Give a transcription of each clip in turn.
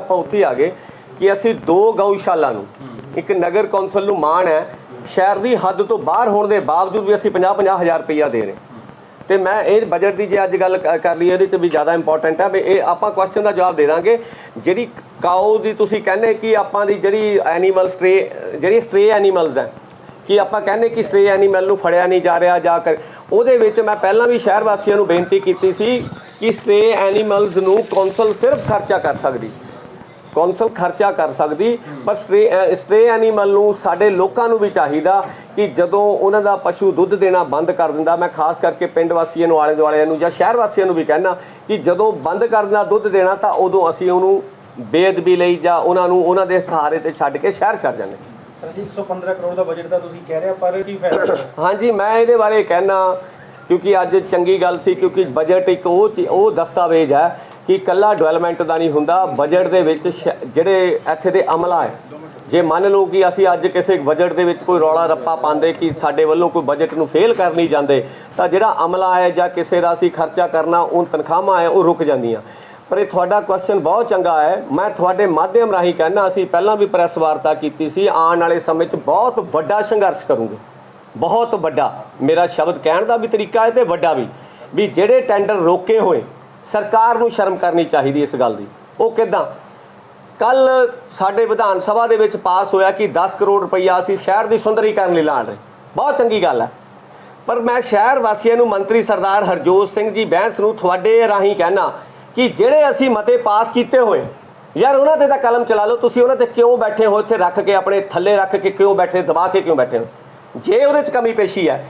ਆਪਾਂ ਉੱਥੇ ਆ ਗਏ ਕਿ ਅਸੀਂ ਦੋ ਗਊਸ਼ਾਲਾ ਨੂੰ ਇੱਕ ਨਗਰ ਕੌਂਸਲ ਨੂੰ ਮਾਣ ਹੈ ਸ਼ਹਿਰ ਦੀ ਹੱਦ ਤੋਂ ਬਾਹਰ ਹੋਣ ਦੇ ਬਾਵਜੂਦ ਵੀ ਅਸੀਂ 50-50 ਹਜ਼ਾਰ ਰੁਪਈਆ ਦੇ ਰਹੇ। ਤੇ ਮੈਂ ਇਹ ਬਜਟ ਦੀ ਜੇ ਅੱਜ ਗੱਲ ਕਰ ਲਈ ਇਹਦੇ ਤੇ ਵੀ ਜ਼ਿਆਦਾ ਇੰਪੋਰਟੈਂਟ ਹੈ ਵੀ ਇਹ ਆਪਾਂ ਕੁਐਸਚਨ ਦਾ ਜਵਾਬ ਦੇ ਦਾਂਗੇ। ਜਿਹੜੀ ਕਾਓ ਦੀ ਤੁਸੀਂ ਕਹਿੰਦੇ ਕਿ ਆਪਾਂ ਦੀ ਜਿਹੜੀ ਐਨੀਮਲ ਸਟ੍ਰੇ ਜਿਹੜੀ ਸਟ੍ਰੇ ਐਨੀਮਲਸ ਹੈ ਕਿ ਆਪਾਂ ਕਹਿੰਦੇ ਕਿ ਸਟ੍ਰੇ ਐਨੀਮਲ ਨੂੰ ਫੜਿਆ ਨਹੀਂ ਜਾ ਰਿਹਾ ਜਾਂ ਕਰ ਉਹਦੇ ਵਿੱਚ ਮੈਂ ਪਹਿਲਾਂ ਵੀ ਸ਼ਹਿਰ ਵਾਸੀਆਂ ਨੂੰ ਬੇਨਤੀ ਕੀਤੀ ਸੀ ਕਿ ਸਟ੍ਰੇ ਐਨੀਮਲਸ ਨੂੰ ਕੌਂਸਲ ਸਿਰਫ ਖਰਚਾ ਕਰ ਸਕਦੀ। ਕੌਂਸਲ ਖਰਚਾ ਕਰ ਸਕਦੀ ਪਰ ਸਟ੍ਰੇ ਐਨੀਮਲ ਨੂੰ ਸਾਡੇ ਲੋਕਾਂ ਨੂੰ ਵੀ ਚਾਹੀਦਾ ਕਿ ਜਦੋਂ ਉਹਨਾਂ ਦਾ ਪਸ਼ੂ ਦੁੱਧ ਦੇਣਾ ਬੰਦ ਕਰ ਦਿੰਦਾ ਮੈਂ ਖਾਸ ਕਰਕੇ ਪਿੰਡ ਵਾਸੀਆਂ ਨੂੰ ਆਲੇ ਦੁਆਲਿਆਂ ਨੂੰ ਜਾਂ ਸ਼ਹਿਰ ਵਾਸੀਆਂ ਨੂੰ ਵੀ ਕਹਿਣਾ ਕਿ ਜਦੋਂ ਬੰਦ ਕਰ ਦਿੰਦਾ ਦੁੱਧ ਦੇਣਾ ਤਾਂ ਉਦੋਂ ਅਸੀਂ ਉਹਨੂੰ ਬੇਅਦਬੀ ਲਈ ਜਾਂ ਉਹਨਾਂ ਨੂੰ ਉਹਨਾਂ ਦੇ ਸਹਾਰੇ ਤੇ ਛੱਡ ਕੇ ਸ਼ਹਿਰ ਛੱਡ ਜਾਂਦੇ। ਸਰ ਜੀ 115 ਕਰੋੜ ਦਾ ਬਜਟ ਤਾਂ ਤੁਸੀਂ ਕਹਿ ਰਹੇ ਪਰ ਕੀ ਫਾਇਦਾ ਹਾਂਜੀ ਮੈਂ ਇਹਦੇ ਬਾਰੇ ਕਹਿਣਾ ਕਿਉਂਕਿ ਅੱਜ ਚੰਗੀ ਗੱਲ ਸੀ ਕਿਉਂਕਿ ਬਜਟ ਇੱਕ ਉਹ ਉਹ ਦਸਤਾਵੇਜ਼ ਹੈ ਕਿ ਇਕੱਲਾ ਡਿਵੈਲਪਮੈਂਟ ਦਾ ਨਹੀਂ ਹੁੰਦਾ ਬਜਟ ਦੇ ਵਿੱਚ ਸ਼- ਜਿਹੜੇ ਇੱਥੇ ਦੇ ਅਮਲਾ ਹੈ, ਜੇ ਮੰਨ ਲਓ ਕਿ ਅਸੀਂ ਅੱਜ ਕਿਸੇ ਬਜਟ ਦੇ ਵਿੱਚ ਕੋਈ ਰੌਲਾ ਰੱਪਾ ਪਾਉਂਦੇ ਕਿ ਸਾਡੇ ਵੱਲੋਂ ਕੋਈ ਬਜਟ ਨੂੰ ਫੇਲ ਕਰ ਨਹੀਂ ਜਾਂਦੇ, ਤਾਂ ਜਿਹੜਾ ਅਮਲਾ ਹੈ ਜਾਂ ਕਿਸੇ ਦਾ ਅਸੀਂ ਖਰਚਾ ਕਰਨਾ, ਉਹ ਤਨਖਾਹਾਂ ਹੈ, ਉਹ ਰੁਕ ਜਾਂਦੀਆਂ। ਪਰ ਇਹ ਤੁਹਾਡਾ ਕੁਐਸਚਨ ਬਹੁਤ ਚੰਗਾ ਹੈ। ਮੈਂ ਤੁਹਾਡੇ ਮਾਧਿਅਮ ਰਾਹੀਂ ਕਹਿਣਾ ਅਸੀਂ ਪਹਿਲਾਂ ਵੀ ਪ੍ਰੈਸ ਵਾਰਤਾ ਕੀਤੀ ਸੀ, ਆਉਣ ਵਾਲੇ ਸਮੇਂ 'ਚ ਬਹੁਤ ਵੱਡਾ ਸੰਘਰਸ਼ ਕਰੂੰਗੇ। ਬਹੁਤ ਵੱਡਾ। ਮੇਰਾ ਸ਼ਬਦ ਕਹਿਣ ਦਾ ਵੀ ਤਰੀਕਾ ਹੈ ਤੇ ਵੱਡਾ ਵੀ। ਵੀ ਜਿਹੜੇ ਟੈਂਡਰ ਰੋਕੇ ਹੋਏ ਸਰਕਾਰ ਨੂੰ ਸ਼ਰਮ ਕਰਨੀ ਚਾਹੀਦੀ ਇਸ ਗੱਲ ਦੀ। ਉਹ ਕਿਦਾਂ? ਕੱਲ ਸਾਡੇ ਵਿਧਾਨ ਸਭਾ ਦੇ ਵਿੱਚ ਪਾਸ ਹੋਇਆ ਕਿ 10 ਕਰੋੜ ਰੁਪਈਆ ਅਸੀਂ ਸ਼ਹਿਰ ਦੀ ਸੁੰਦਰੀਕਰਨ ਲਈ ਲਾਣ ਰਹੇ। ਬਹੁਤ ਚੰਗੀ ਗੱਲ ਹੈ। ਪਰ ਮੈਂ ਸ਼ਹਿਰ ਵਾਸੀਆਂ ਨੂੰ ਮੰਤਰੀ ਸਰਦਾਰ ਹਰਜੋਤ ਸਿੰਘ ਜੀ ਬੈਂਸ ਨੂੰ ਤੁਹਾਡੇ ਰਾਹੀਂ ਕਹਿਣਾ ਕਿ ਜਿਹੜੇ ਅਸੀਂ ਮਤੇ ਪਾਸ ਕੀਤੇ ਹੋਏ, ਯਾਰ ਉਹਨਾਂ ਤੇ ਤਾਂ ਕਲਮ ਚਲਾ ਲਓ, ਤੁਸੀਂ ਉਹਨਾਂ ਤੇ ਕਿਉਂ ਬੈਠੇ ਹੋ? ਇੱਥੇ ਰੱਖ ਕੇ ਆਪਣੇ ਥੱਲੇ ਰੱਖ ਕੇ ਕਿਉਂ ਬੈਠੇ? ਦਬਾ ਕੇ ਕਿਉਂ ਬੈਠੇ ਹੋ? ਜੇ ਉਹਦੇ 'ਚ ਕਮੀ ਪੇਸ਼ੀ ਹੈ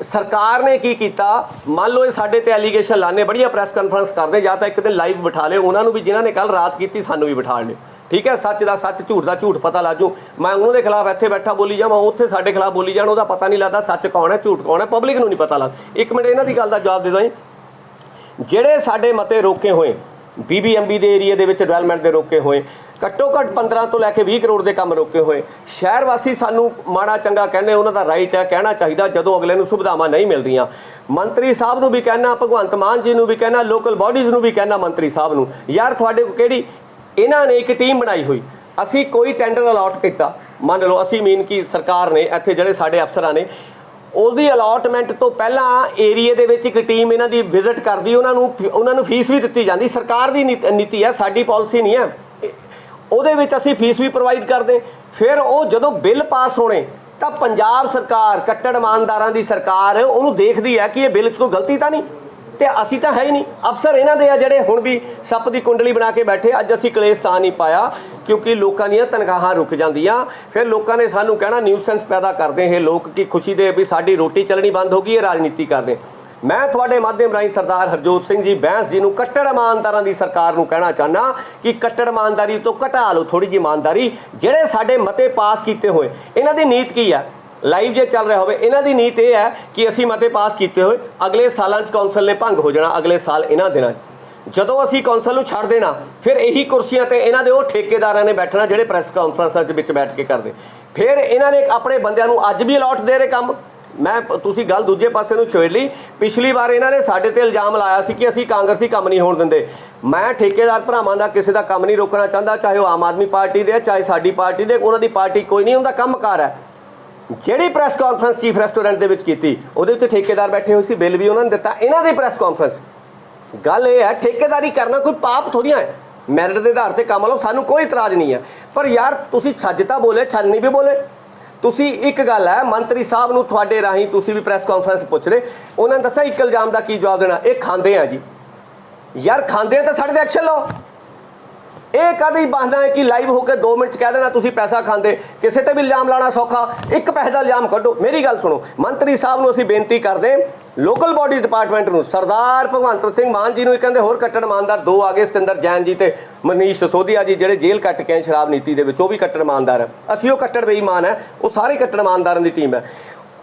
ਸਰਕਾਰ ਨੇ ਕੀ ਕੀਤਾ? ਮੰਨ ਲਓ ਇਹ ਸਾਡੇ ਤੇ ਐਲੀਗੇਸ਼ਨ ਲਾਣੇ ਬੜੀਆ ਪ੍ਰੈਸ ਕਾਨਫਰੰਸ ਕਰਦੇ, ਜਾਂ ਤਾਂ ਇੱਕ ਦਿਨ ਲਾਈਵ ਬਿਠਾ ਲਿਓ ਉਹਨਾਂ ਨੂੰ ਵੀ ਜਿਨ੍ਹਾਂ ਨੇ ਕੱਲ ਰਾਤ ਕੀਤੀ, ਸਾਨੂੰ ਵੀ ਬਿਠਾ ਲਿਓ ਠੀਕ ਹੈ? ਸੱਚ ਦਾ ਸੱਚ, ਝੂਠ ਦਾ ਝੂਠ, ਪਤਾ ਲੱਜੂ ਮੈਂ ਉਹਨਾਂ ਦੇ ਖਿਲਾਫ ਇੱਥੇ ਬੈਠਾ ਬੋਲੀ ਜਾਵਾਂ, ਉੱਥੇ ਸਾਡੇ ਖਿਲਾਫ ਬੋਲੀ ਜਾਣ, ਉਹਦਾ ਪਤਾ ਨਹੀਂ ਲੱਗਦਾ ਸੱਚ ਕੌਣ ਹੈ, ਝੂਠ ਕੌਣ ਹੈ ਪਬਲਿਕ ਨੂੰ ਨਹੀਂ ਪਤਾ ਲੱਗ ਇੱਕ ਮਿੰਟ, ਇਹਨਾਂ ਦੀ ਗੱਲ ਦਾ ਜਵਾਬ ਦੇ ਦਾਂ ਜਿਹੜੇ ਸਾਡੇ ਮਤੇ ਰੋਕੇ ਹੋਏ ਬੀਬੀਐਮਬੀ ਦੇ ਏਰੀਆ ਦੇ ਵਿੱਚ ਡਿਵੈਲਪਮੈਂਟ ਦੇ ਰੋਕੇ ਹੋਏ ਘੱਟੋ ਘੱਟ 15 ਤੋਂ ਲੈ ਕੇ 20 ਕਰੋੜ ਦੇ ਕੰਮ ਰੋਕੇ ਹੋਏ। ਸ਼ਹਿਰ ਵਾਸੀ ਸਾਨੂੰ ਮਾੜਾ ਚੰਗਾ ਕਹਿੰਦੇ, ਉਹਨਾਂ ਦਾ ਰਾਈਟ ਹੈ, ਕਹਿਣਾ ਚਾਹੀਦਾ, ਜਦੋਂ ਅਗਲੇ ਨੂੰ ਸੁਵਿਧਾਵਾਂ ਨਹੀਂ ਮਿਲਦੀਆਂ। ਮੰਤਰੀ ਸਾਹਿਬ ਨੂੰ ਵੀ ਕਹਿਣਾ, ਭਗਵੰਤ ਮਾਨ ਜੀ ਨੂੰ ਵੀ ਕਹਿਣਾ ਲੋਕਲ ਬਾਡੀਜ਼ ਨੂੰ ਵੀ ਕਹਿਣਾ ਮੰਤਰੀ ਸਾਹਿਬ ਨੂੰ, ਯਾਰ ਤੁਹਾਡੇ ਕੋਲ ਕਿਹੜੀ ਇਹਨਾਂ ਨੇ ਇੱਕ ਟੀਮ ਬਣਾਈ ਹੋਈ। ਅਸੀਂ ਕੋਈ ਟੈਂਡਰ ਅਲਾਟ ਕੀਤਾ। ਮੰਨ ਲਓ, ਅਸੀਂ ਮੀਨ ਕੀ ਸਰਕਾਰ ਨੇ, ਇੱਥੇ ਜਿਹੜੇ ਸਾਡੇ ਅਫਸਰਾਂ ਨੇ, ਉਹਦੀ ਅਲਾਟਮੈਂਟ ਤੋਂ ਪਹਿਲਾਂ ਏਰੀਏ ਦੇ ਵਿੱਚ ਇੱਕ ਟੀਮ ਇਹਨਾਂ ਦੀ ਵਿਜ਼ਿਟ ਕਰਦੀ, ਉਹਨਾਂ ਨੂੰ ਉਹਨਾਂ ਨੂੰ ਫੀਸ ਵੀ ਦਿੱਤੀ ਜਾਂਦੀ। ਸਰਕਾਰ ਦੀ ਨੀਤ- ਨੀਤੀ ਹੈ, ਸਾਡੀ ਪਾਲਿਸੀ ਨਹੀਂ ਹੈ। ਉਹਦੇ ਵਿੱਚ ਅਸੀਂ ਫੀਸ ਵੀ ਪ੍ਰੋਵਾਈਡ ਕਰਦੇ। ਫਿਰ ਉਹ ਜਦੋਂ ਬਿੱਲ ਪਾਸ ਹੋਣੇ, ਤਾਂ ਪੰਜਾਬ ਸਰਕਾਰ, ਕੱਟੜ ਇਮਾਨਦਾਰਾਂ ਦੀ ਸਰਕਾਰ ਉਹਨੂੰ ਦੇਖਦੀ ਹੈ ਕਿ ਇਹ ਬਿੱਲ 'ਚ ਕੋਈ ਗਲਤੀ ਤਾਂ ਨਹੀਂ। ਤੇ ਅਸੀਂ ਤਾਂ ਹੈ ਹੀ ਨਹੀਂ। ਅਫਸਰ ਇਹਨਾਂ ਦੇ ਆ ਜਿਹੜੇ ਹੁਣ ਵੀ ਸੱਪ ਦੀ ਕੁੰਡਲੀ ਬਣਾ ਕੇ ਬੈਠੇ। ਅੱਜ ਅਸੀਂ ਕਲੇਸ਼ ਤਾਂ ਨਹੀਂ ਪਾਇਆ, ਕਿਉਂਕਿ ਲੋਕਾਂ ਦੀਆਂ ਤਨਖਾਹਾਂ ਰੁਕ ਜਾਂਦੀਆਂ। ਫਿਰ ਲੋਕਾਂ ਨੇ ਸਾਨੂੰ ਕਹਿਣਾ ਨਿਊਸੈਂਸ ਪੈਦਾ ਕਰਦੇ ਇਹ ਲੋਕ ਕਿ ਖੁਸ਼ੀ ਦੇ ਵੀ ਸਾਡੀ ਰੋਟੀ ਚੱਲਣੀ ਬੰਦ ਹੋ ਗਈ, ਇਹ ਰਾਜਨੀਤੀ ਕਰਦੇ। ਮੈਂ ਤੁਹਾਡੇ ਮਾਧਿਅਮ ਰਾਹੀਂ ਸਰਦਾਰ ਹਰਜੋਤ ਸਿੰਘ ਜੀ ਬੈਂਸ ਜੀ ਨੂੰ ਕੱਟੜ ਇਮਾਨਦਾਰਾਂ ਦੀ ਸਰਕਾਰ ਨੂੰ ਕਹਿਣਾ ਚਾਹਨਾ ਕਿ ਕੱਟੜ ਇਮਾਨਦਾਰੀ ਤੋਂ ਘਟਾ ਲਓ ਥੋੜੀ ਜਿਹੀ ਇਮਾਨਦਾਰੀ। ਜਿਹੜੇ ਸਾਡੇ ਮਤੇ ਪਾਸ ਕੀਤੇ ਹੋਏ, ਇਹਨਾਂ ਦੀ ਨੀਤ ਕੀ ਹੈ? ਲਾਈਵ ਜੇ ਚੱਲ ਰਿਹਾ ਹੋਵੇ, ਇਹਨਾਂ ਦੀ ਨੀਤ ਇਹ ਹੈ ਕਿ ਅਸੀਂ ਮਤੇ ਪਾਸ ਕੀਤੇ ਹੋਏ, ਅਗਲੇ ਸਾਲਾਂ 'ਚ ਕੌਂਸਲ ਨੇ ਭੰਗ ਹੋ ਜਾਣਾ, ਅਗਲੇ ਸਾਲ ਇਹਨਾਂ ਦਿਨਾਂ 'ਚ। ਜਦੋਂ ਅਸੀਂ ਕੌਂਸਲ ਨੂੰ ਛੱਡ ਦੇਣਾ, ਫਿਰ ਇਹੀ ਕੁਰਸੀਆਂ ਤੇ ਇਹਨਾਂ ਦੇ ਉਹ ਠੇਕੇਦਾਰਾਂ ਨੇ ਬੈਠਣਾ ਜਿਹੜੇ ਪ੍ਰੈਸ ਕਾਨਫਰੰਸਾਂ ਦੇ ਵਿੱਚ ਬੈਠ ਕੇ ਕਰਦੇ। ਫਿਰ ਇਹਨਾਂ ਨੇ ਆਪਣੇ ਬੰਦਿਆਂ ਨੂੰ ਅੱਜ ਵੀ ਅਲਾਟ ਦੇ ਰਹੇ ਕੰਮ। ਮੈਂ ਤੁਸੀਂ ਗੱਲ ਦੂਜੇ ਪਾਸੇ ਨੂੰ ਛੇੜ ਲਈ। ਪਿਛਲੀ ਵਾਰ ਇਹਨਾਂ ਨੇ ਸਾਡੇ ਤੇ ਇਲਜ਼ਾਮ ਲਾਇਆ ਸੀ ਕਿ ਅਸੀਂ ਕਾਂਗਰਸੀ ਕੰਮ ਨਹੀਂ ਹੋਣ ਦਿੰਦੇ। ਮੈਂ ਠੇਕੇਦਾਰ ਭਰਾਵਾਂ ਦਾ ਕਿਸੇ ਦਾ ਕੰਮ ਨਹੀਂ ਰੋਕਣਾ ਚਾਹੁੰਦਾ, ਚਾਹੇ ਉਹ ਆਮ ਆਦਮੀ ਪਾਰਟੀ ਦੇ ਆ ਚਾਹੇ ਸਾਡੀ ਪਾਰਟੀ ਦੇ, ਉਹਨਾਂ ਦੀ ਪਾਰਟੀ ਕੋਈ ਨਹੀਂ ਹੁੰਦਾ ਕੰਮਕਾਰ ਹੈ। ਜਿਹੜੀ ਪ੍ਰੈਸ ਕਾਨਫਰੰਸ ਚੀਫ ਰੈਸਟੋਰੈਂਟ ਦੇ ਵਿੱਚ ਕੀਤੀ, ਉਹਦੇ ਵਿੱਚ ਠੇਕੇਦਾਰ ਬੈਠੇ ਹੋਏ ਸੀ, ਬਿੱਲ ਵੀ ਉਹਨਾਂ ਨੇ ਦਿੱਤਾ, ਇਹਨਾਂ ਦੀ ਪ੍ਰੈਸ ਕਾਨਫਰੰਸ। ਗੱਲ ਇਹ ਹੈ, ਠੇਕੇਦਾਰੀ ਕਰਨਾ ਕੋਈ ਪਾਪ ਥੋੜੀਆਂ ਹੈ। ਮੈਰਿਟ ਦੇ ਆਧਾਰ ਤੇ ਕੰਮ ਲਓ ਸਾਨੂੰ ਕੋਈ ਇਤਰਾਜ਼ ਨਹੀਂ ਹੈ। ਪਰ ਯਾਰ, ਤੁਸੀਂ ਛੱਜ ਤਾਂ ਬੋਲੇ ਛਲਣੀ ਵੀ ਬੋਲੇ। ਤੁਸੀਂ ਇੱਕ ਗੱਲ ਹੈ, ਮੰਤਰੀ ਸਾਹਿਬ ਨੂੰ ਤੁਹਾਡੇ ਰਾਹੀਂ ਤੁਸੀਂ ਵੀ ਪ੍ਰੈਸ ਕਾਨਫਰੰਸ ਪੁੱਛ ਰਹੇ। ਉਹਨਾਂ ਨੇ ਦੱਸਿਆ, ਇੱਕ ਇਲਜ਼ਾਮ ਦਾ ਕੀ ਜਵਾਬ ਦੇਣਾ? ਇਹ ਖਾਂਦੇ ਆ ਜੀ। ਯਾਰ, ਖਾਂਦੇ ਆ ਤਾਂ ਸਾਡੇ ਤੇ ਐਕਸ਼ਨ ਲਓ। ਇਹ ਕਦੀ ਬਹਾਨਾ ਹੈ ਕਿ ਲਾਈਵ ਹੋ ਕੇ 2 ਮਿੰਟ ਚ ਕਹਿ ਦੇਣਾ ਤੁਸੀਂ ਪੈਸਾ ਖਾਂਦੇ, ਕਿਸੇ ਤੇ ਵੀ ਇਲਜ਼ਾਮ ਲਾਣਾ ਸੌਖਾ। ਇੱਕ ਪੈਸੇ ਦਾ ਇਲਜ਼ਾਮ ਕੱਢੋ। ਮੇਰੀ ਗੱਲ ਸੁਣੋ, ਮੰਤਰੀ ਸਾਹਿਬ ਨੂੰ ਅਸੀਂ ਬੇਨਤੀ ਕਰਦੇ ਲੋਕਲ ਬਾਡੀ ਡਿਪਾਰਟਮੈਂਟ ਨੂੰ, ਸਰਦਾਰ ਭਗਵੰਤ ਸਿੰਘ ਮਾਨ ਜੀ ਨੂੰ ਇਹ ਕਹਿੰਦੇ, ਹੋਰ ਕੱਟੜ ਇਮਾਨਦਾਰ ਦੋ ਆ ਗਏ ਸਤਿੰਦਰ ਜੈਨ ਜੀ ਤੇ ਮਨੀਸ਼ ਸੋਧੀਆ ਜੀ, ਜਿਹੜੇ ਜੇਲ੍ਹ ਕੱਟ ਕੇ ਸ਼ਰਾਬ ਨੀਤੀ ਦੇ ਵਿੱਚ, ਉਹ ਵੀ ਕੱਟੜ ਇਮਾਨਦਾਰ ਹੈ। ਅਸੀਂ ਉਹ ਕੱਟੜ ਬੇਈਮਾਨ ਹੈ, ਉਹ ਸਾਰੇ ਕੱਟੜ ਇਮਾਨਦਾਰਾਂ ਦੀ ਟੀਮ ਹੈ।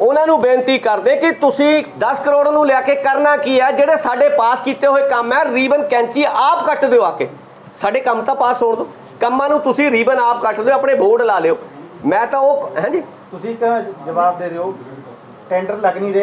ਉਹਨਾਂ ਨੂੰ ਬੇਨਤੀ ਕਰਦੇ ਕਿ ਤੁਸੀਂ 10 ਕਰੋੜ ਨੂੰ ਲੈ ਕੇ ਕਰਨਾ ਕੀ ਹੈ, ਜਿਹੜੇ ਸਾਡੇ ਪਾਸ ਕੀਤੇ ਹੋਏ ਕੰਮ ਹੈ, ਰੀਬਨ ਕੈਂਚੀ ਆਪ ਕੱਟ ਦਿਓ ਆ ਕੇ। ਸਾਡੇ ਕੰਮ ਤਾਂ ਪਾਸ ਹੋਣ ਦਿਓ ਕੰਮਾਂ ਨੂੰ ਤੁਸੀਂ ਰੀਬਨ ਆਪ ਕੱਟ ਦਿਓ, ਆਪਣੇ ਬੋਰਡ ਲਾ ਲਿਓ। ਮੈਂ ਤਾਂ ਉਹ ਹਾਂਜੀ ਤੁਸੀਂ ਇੱਕ ਜਵਾਬ ਦੇ ਰਹੇ ਹੋ ਟੈਂਡਰ ਲੱਗ ਨਹੀਂ ਰਹੇ।